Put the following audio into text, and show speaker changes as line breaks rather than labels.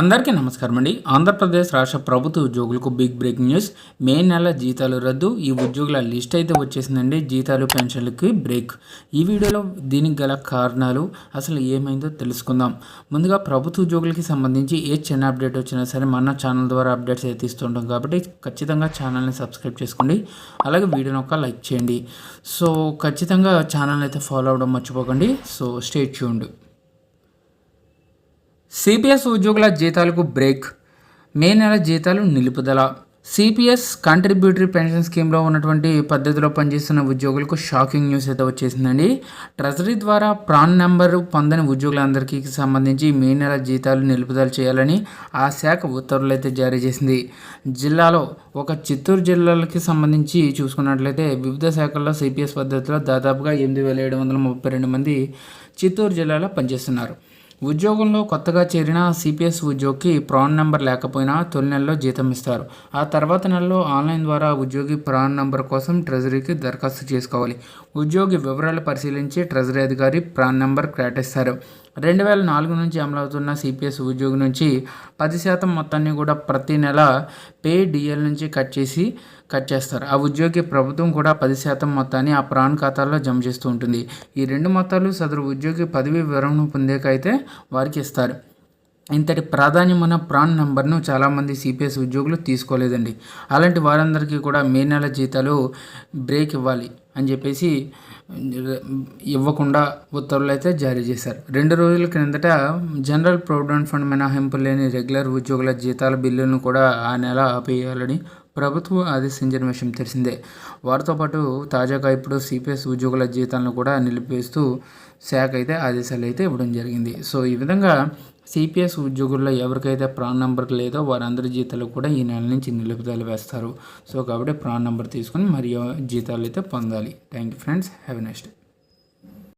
అందరికీ నమస్కారం అండి. ఆంధ్రప్రదేశ్ రాష్ట్ర ప్రభుత్వ ఉద్యోగులకు బిగ్ బ్రేకింగ్ న్యూస్. మే నెల జీతాలు రద్దు. ఈ ఉద్యోగుల లిస్ట్ అయితే వచ్చేసిందండి. జీతాలు పెన్షన్లకి బ్రేక్. ఈ వీడియోలో దీనికి గల కారణాలు అసలు ఏమైందో తెలుసుకుందాం. ముందుగా ప్రభుత్వ ఉద్యోగులకి సంబంధించి ఏ చిన్న అప్డేట్ వచ్చినా సరే మన ఛానల్ ద్వారా అప్డేట్స్ అయితే ఇస్తుంటాం కాబట్టి ఖచ్చితంగా ఛానల్ని సబ్స్క్రైబ్ చేసుకోండి. అలాగే వీడియోని ఒక లైక్ చేయండి. సో ఖచ్చితంగా ఛానల్ అయితే ఫాలో అవ్వడం మర్చిపోకండి. So stay tuned. సిపిఎస్ ఉద్యోగుల జీతాలకు బ్రేక్. మే నెల జీతాలు నిలుపుదల. సిపిఎస్ కాంట్రిబ్యూటరీ పెన్షన్ స్కీమ్లో ఉన్నటువంటి పద్ధతిలో పనిచేస్తున్న ఉద్యోగులకు షాకింగ్ న్యూస్ అయితే వచ్చేసిందండి. ట్రెజరీ ద్వారా ప్రాన్ నెంబరు పొందని ఉద్యోగులందరికీ సంబంధించి మే నెల జీతాలు నిలుపుదల చేయాలని ఆ శాఖ ఉత్తర్వులు అయితే జారీ చేసింది. జిల్లాలో ఒక చిత్తూరు జిల్లాలకి సంబంధించి చూసుకున్నట్లయితే వివిధ శాఖల్లో సిపిఎస్ పద్ధతిలో దాదాపుగా ఎనిమిది వేల ఏడు వందల ముప్పై రెండు మంది చిత్తూరు జిల్లాలో పనిచేస్తున్నారు. ఉద్యోగంలో కొత్తగా చేరిన సిపిఎస్ ఉద్యోగికి ప్రాన్ నెంబర్ లేకపోయినా తొలి నెలలో జీతం ఇస్తారు. ఆ తర్వాత నెలలో ఆన్లైన్ ద్వారా ఉద్యోగి ప్రాన్ నెంబర్ కోసం ట్రెజరీకి దరఖాస్తు చేసుకోవాలి. ఉద్యోగి వివరాలు పరిశీలించి ట్రెజరీ అధికారి ప్రాన్ నెంబర్ కేటాయిస్తారు రెండు వేల నాలుగు నుంచి అమలవుతున్న సిపిఎస్ ఉద్యోగి నుంచి పది శాతం మొత్తాన్ని కూడా ప్రతి నెల పే డిఎల్ నుంచి కట్ చేసి కట్ చేస్తారు. ఆ ఉద్యోగి ప్రభుత్వం కూడా పది శాతం మొత్తాన్ని ఆ ప్రాణ్ ఖాతాల్లో జమ చేస్తూ ఉంటుంది. ఈ రెండు మొత్తాలు సదరు ఉద్యోగి పదవి వివరణ పొందేకైతే వారికి ఇస్తారు. ఇంతటి ప్రాధాన్యమైన ప్రాన్ నెంబర్ను చాలామంది సిపిఎస్ ఉద్యోగులు తీసుకోలేదండి. అలాంటి వారందరికీ కూడా మే నెల జీతాలు బ్రేక్ ఇవ్వాలి. అని చెప్పేసి ఇవ్వకుండా ఉత్తర్వులు అయితే జారీ చేశారు. రెండు రోజుల క్రిందట జనరల్ ప్రొవిడెంట్ ఫండ్ మినహాయింపు లేని రెగ్యులర్ ఉద్యోగుల జీతాల బిల్లులను కూడా ఆ నెల ఆపేయాలని ప్రభుత్వం ఆదేశించిన విషయం తెలిసిందే. వారితో పాటు తాజాగా ఇప్పుడు సిపిఎస్ ఉద్యోగుల జీతాలను కూడా నిలిపేస్తూ శాఖ అయితే ఆదేశాలు అయితే ఇవ్వడం జరిగింది. సో ఈ విధంగా సిపిఎస్ ఉద్యోగుల్లో ఎవరికైతే ప్రాన్ నెంబర్ లేదో వారందరి జీతాలు కూడా ఈ నెల నుంచి నిలుపుదల వేస్తారు. సో కాబట్టి ప్రాన్ నెంబర్ తీసుకొని మరియు జీతాలు అయితే పొందాలి. Thank you friends. Have next